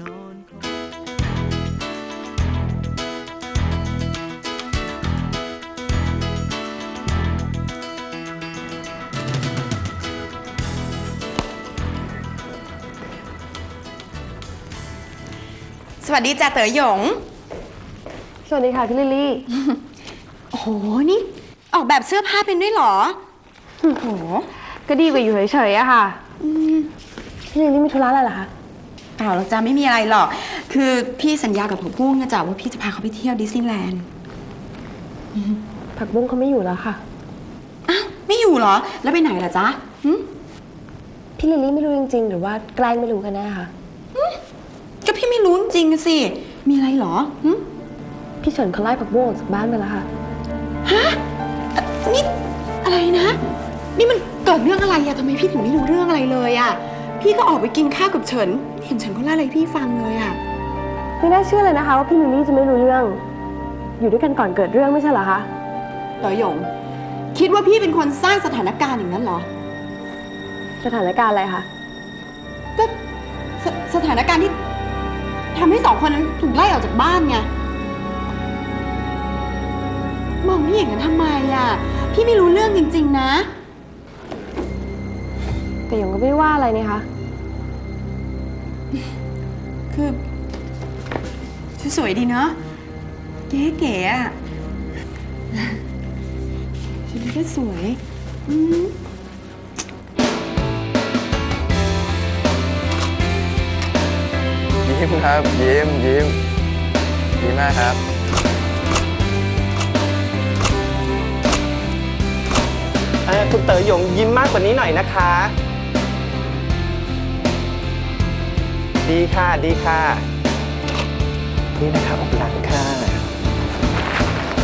นอนสวัสดีจ่าเต๋อหยง สวัสดีค่ะพี่ลิลลี่ โอ้โห นี่ ออกแบบเสื้อผ้าเป็นด้วยเหรอ โอ้โห ก็ดีกว่าอยู่เฉยๆอะค่ะ พี่ลิลลี่มีธุระอะไรเหรอคะ เปล่าหรอกจ้าไม่มีอะไรหรอก คือพี่สัญญากับผักบุ้งนะจ๊ะว่าพี่จะพาเขาไปเที่ยวดิสนีย์แลนด์ผักบุ้งเขาไม่อยู่แล้วค่ะ อ้าวไม่อยู่เหรอ แล้วไปไหนล่ะจ๊ะหึพี่ลิลลี่ไม่รู้จริงๆ หรือว่าแกล้งไม่รู้กันแน่ค่ะ ก็พี่ไม่รู้จริงๆอะสิ มีอะไรเหรอหึพี่เฉินเขาไล่ผักบุ้งออกจากบ้านไปแล้วค่ะ นี่อะไรนะ นี่มันเกิดเรื่องอะไรอะทำไมพี่ถึงไม่รู้เรื่องอะไรเลยอะ พี่ก็ออกไปกินข้าวกับเฉิน เห็นเฉินเขาเล่าอะไรให้พี่ฟังเลยอะไม่น่าเชื่อเลยนะคะว่าพี่ลิลลี่จะไม่รู้เรื่อง อยู่ด้วยกันก่อนเกิดเรื่องไม่ใช่เหรอคะเต๋อหยง คิดว่าพี่เป็นคนสร้างสถานการณ์อย่างนั้นเหรอ สถานการณ์อะไรคะก็สสถานการณ์ที่ทำให้สองคนนั้นถูกไล่ออกจากบ้านไง มองพี่อย่างนั้นทำไมอะพี่ไม่รู้เรื่องจริง ๆ นะ แต่หยงก็ไม่ได้ว่าอะไรนี่คะ คือสวยๆดีเนาะเก๋ๆอะชุดนี้ก็สวย อืมยิ้มครับ ยิ้มยิ้มดีมากครับ เอ่อคุณเต๋อหยงยิ้มมากกว่านี้หน่อยนะคะ ดีค่ะ ดีค่ะ นี่นะคะอกหลังค่ะ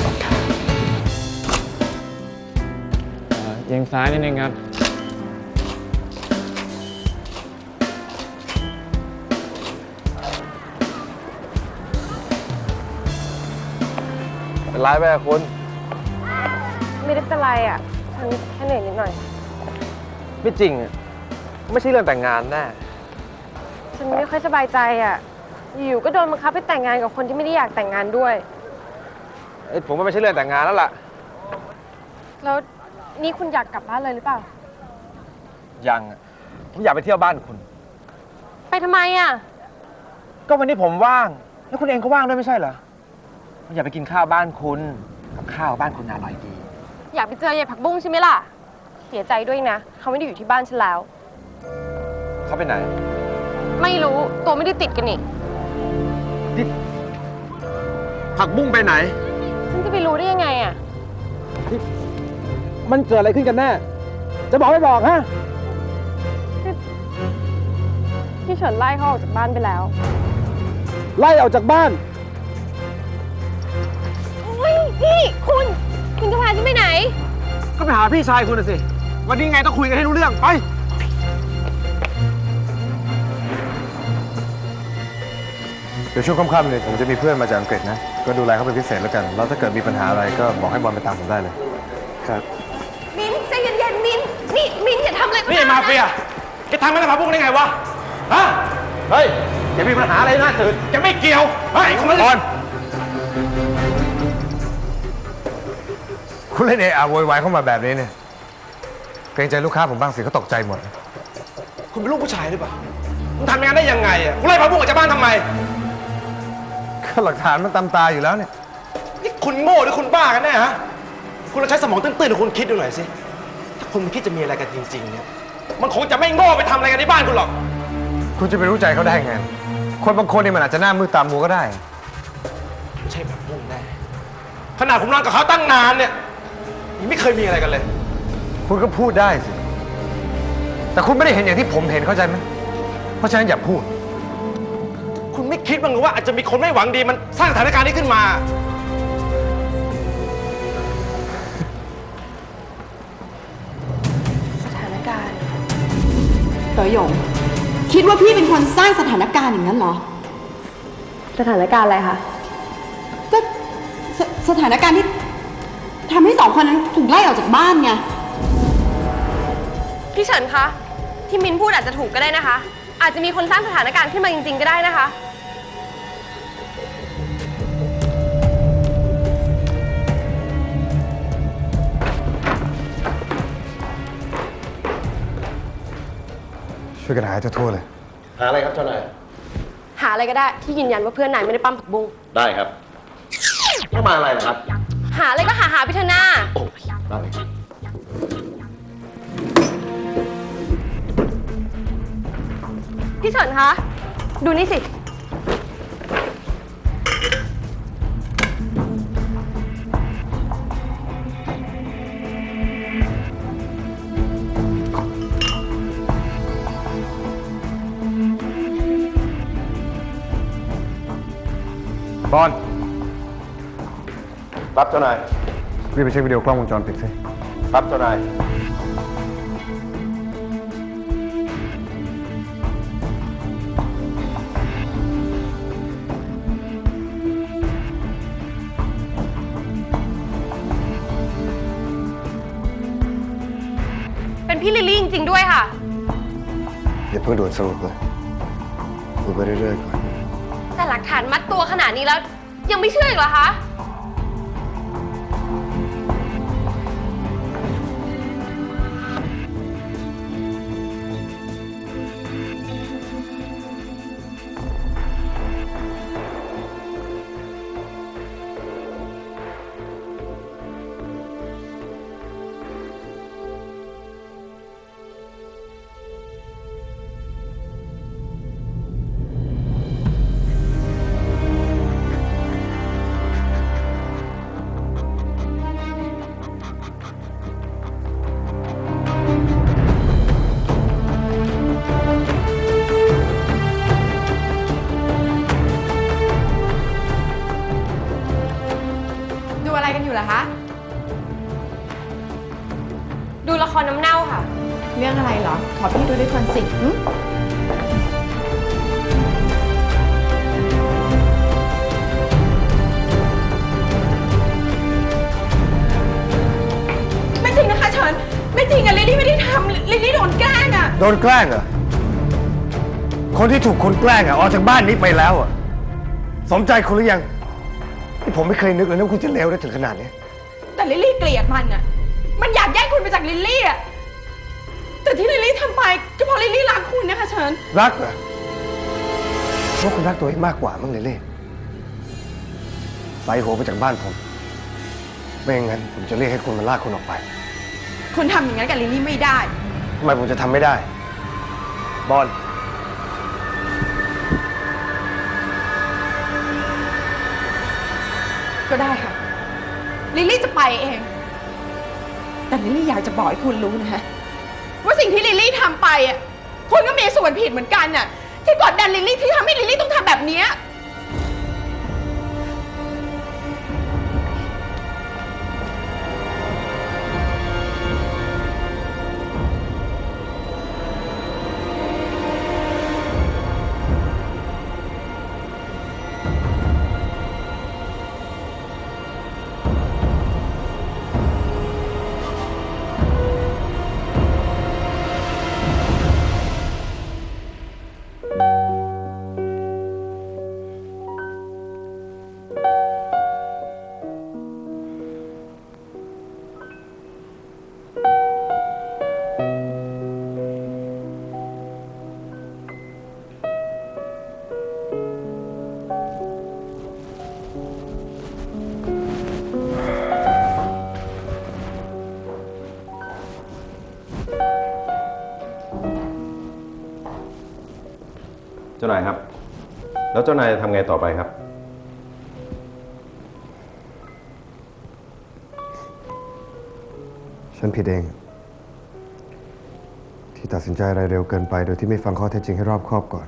อกค่ะเอียงซ้ายนิดนึงครับเป็นไรไปอะคุณ ไม่ได้เป็นไรอะฉันแค่เหนื่อยนิดหน่อย ไม่จริงอะไม่ใช่เรื่องแต่งงานแน่ ฉันไม่ค่อยสบายใจอะอยู่ๆก็โดนบังคับให้แต่งงานกับคนที่ไม่ได้อยากแต่งงานด้วย เอ้ยผมว่าไม่ใช่เรื่องแต่งงานแล้วล่ะ แล้วนี่คุณอยากกลับบ้านเลยหรือเปล่า ยังอะผมอยากไปเที่ยวบ้านคุณ ไปทำไมอะก็วันนี้ผมว่าง แล้วคุณเองก็ว่างด้วยไม่ใช่เหรอผมอยากไปกินข้าวบ้านคุณ กับข้าวบ้านคุณอร่อยดี อยากไปเจอยายผักบุ้งใช่ไหมล่ะ เสียใจด้วยนะ เขาไม่ได้อยู่ที่บ้านฉันแล้ว เขาไปไหน ไม่รู้ตัวไม่ได้ติดกันนี่ผักบุ้งไปไหน ฉันจะไปรู้ได้ยังไงอะมันเกิดอะไรขึ้นกันแน่ จะบอกไม่บอกฮะ พี่เฉินไล่เขาออกจากบ้านไปแล้ว ไล่ออกจากบ้านเฮ้ยนี่คุณ คุณจะพาฉันไปไหน ก็ไปหาพี่ชายคุณน่ะสิ วันนี้ไงต้องคุยกันให้รู้เรื่อง ไป เดี๋ยวช่วงค่ำๆเนี่ยผมจะมีเพื่อนมาจากอังกฤษนะ ก็ดูแลเขาเป็นพิเศษแล้วกัน แล้วถ้าเกิดมีปัญหาอะไรก็บอกให้บอลไปตามผมได้เลย ครับ มินใจเย็นๆ มิน นี่ มินอย่าทำอะไรก็นี่ได้มาเฟียแกทำให้ผักบุ้งได้ไงวะ ฮะ เฮ้ย อย่ามีปัญหาอะไรนะจืดจะไม่เกี่ยวเฮ้ยคุณบอลคุณเล่นเอะอะโวยวายเข้ามาแบบนี้เนี่ย เกรงใจลูกค้าผมบ้างสิเขาตกใจหมด คุณเป็นลูกผู้ชายหรือเปล่า คุณทำอย่างนั้นได้ยังไงอะ คุณไล่ผักบุ้งออกจากบ้านทำไม ก็หลักฐานมันตามตาอยู่แล้วเนี่ย นี่คุณโง่หรือคุณบ้ากันแน่ฮะ คุณลองใช้สมองตื้นๆของคุณคิดดูหน่อยสิ ถ้าคุณไม่คิดจะมีอะไรกันจริงๆเนี่ย มันคงจะไม่โง่ไปทำอะไรกันที่บ้านคุณหรอก คุณจะไปรู้ใจเขาได้ไง คนบางคนเนี่ยมันอาจจะหน้ามืดตามัวก็ได้ ไม่ใช่ผักบุ้งแน่ขนาดผมนอนกับเขาตั้งนานเนี่ยยังไม่เคยมีอะไรกันเลย คุณก็พูดได้สิ แต่คุณไม่ได้เห็นอย่างที่ผมเห็นเข้าใจไหมเพราะฉะนั้นอย่าพูด คุณไม่คิดบ้างเหรอว่าอาจจะมีคนไม่หวังดีมันสร้างสถานการณ์นี้ขึ้นมา สถานการณ์เต๋อหยง คิดว่าพี่เป็นคนสร้างสถานการณ์อย่างนั้นเหรอ สถานการณ์อะไรคะ ก็สสถานการณ์ที่ทำให้สองคนนั้นถูกไล่ออกจากบ้านไง พี่เฉินคะ ที่มินพูดอาจจะถูกก็ได้นะคะ อาจจะมีคนสร้างสถานการณ์ขึ้นมาจริง ๆ ก็ได้นะคะ ช่วยกันหาให้ทั่วๆเลย หาอะไรครับเจ้านาย หาอะไรก็ได้ที่ยืนยันว่าเพื่อนนายไม่ได้ปั้มผักบุ้งได้ครับต้องมาอะไรนะครับ หาอะไรก็หาหาไปเถอะหน้าโอ้ยได้เลยครับพี่เฉินคะ ดูนี่สิ บอลรับเจ้านายรีบไปเช็ควิดีโอกล้องวงจรปิดสิรับเจ้านาย เป็นพี่ลิลลี่จริงๆด้วยค่ะ อย่าเพิ่งด่วนสรุปเลยดูไปเรื่อยๆก่อน แต่หลักฐานมัดตัวขนาดนี้แล้ว ยังไม่เชื่ออีกเหรอคะ ดูละครน้ำเน่าค่ะ เรื่องอะไรเหรอ ขอพี่ดูด้วยคนสิหึไม่จริงนะคะเชิญไม่จริงอะลิลลี่ไม่ได้ทำลิลลี่โดนแกล้งอะโดนแกล้งเหรอ คนที่ถูกคนแกล้งอะออกจากบ้านนี้ไปแล้วอะ สมใจคุณหรือยังที่ผมไม่เคยนึกเลยนะว่าคุณจะเลวได้ถึงขนาดนี้ แต่ลิลลี่เกลียดมันอะ มันอยากแย่งคุณไปจากลิลลี่อะแต่ที่ลิลลี่ทำไปก็เพราะลิลลี่รักคุณนะคะเชิญ รักเหรอว่าคุณรักตัวเองมากกว่ามั้งเลยเล่ใส่หัวไปจากบ้านผม ไม่อย่างนั้นผมจะเรียกให้คุณมาลากคุณออกไป คุณทำอย่างนั้นกับลิลลี่ไม่ได้ ทำไมผมจะทำไม่ได้ บอล ก็ได้ค่ะ ลิลลี่จะไปเอง แต่ลิลลี่อยากจะบอกให้คุณรู้นะฮะว่าสิ่งที่ลิลลี่ทำไปอะคุณก็มีส่วนผิดเหมือนกันน่ะที่กดดันลิลลี่ที่ทำให้ลิลลี่ต้องทำแบบเนี้ยานายครับ แล้วเจ้านายจะทำไงต่อไปครับ ฉันผิดเอง ที่ตัดสินใจอะไรเร็วเกินไป โดยที่ไม่ฟังข้อเท็จจริงให้รอบคอบก่อน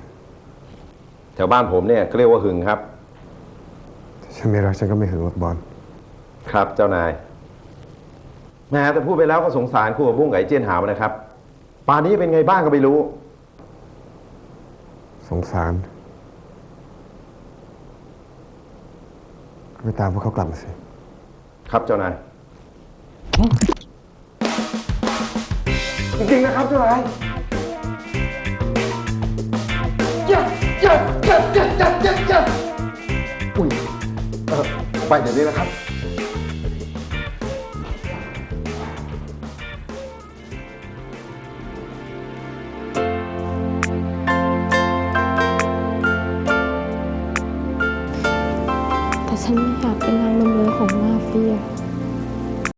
แถวบ้านผมเนี่ยก็เรียกว่าหึงครับ ฉันไม่รักฉันก็ไม่หึงหรอกบอลครับเจ้านายแหม้แต่พูดไปแล้วก็สงสารครูกับบุ้งกับไอ้เจียนหาวนะครับป่านนี้เป็นไงบ้างก็ไม่รู้ส งสารก็ไปตามพวกเขากลับมาสิ ครับเจ้านาย จริงๆนะครับเจ้านาย yes yes yes yes yes yes อุ้ยเออไปเดี๋ยวนี้นะครับ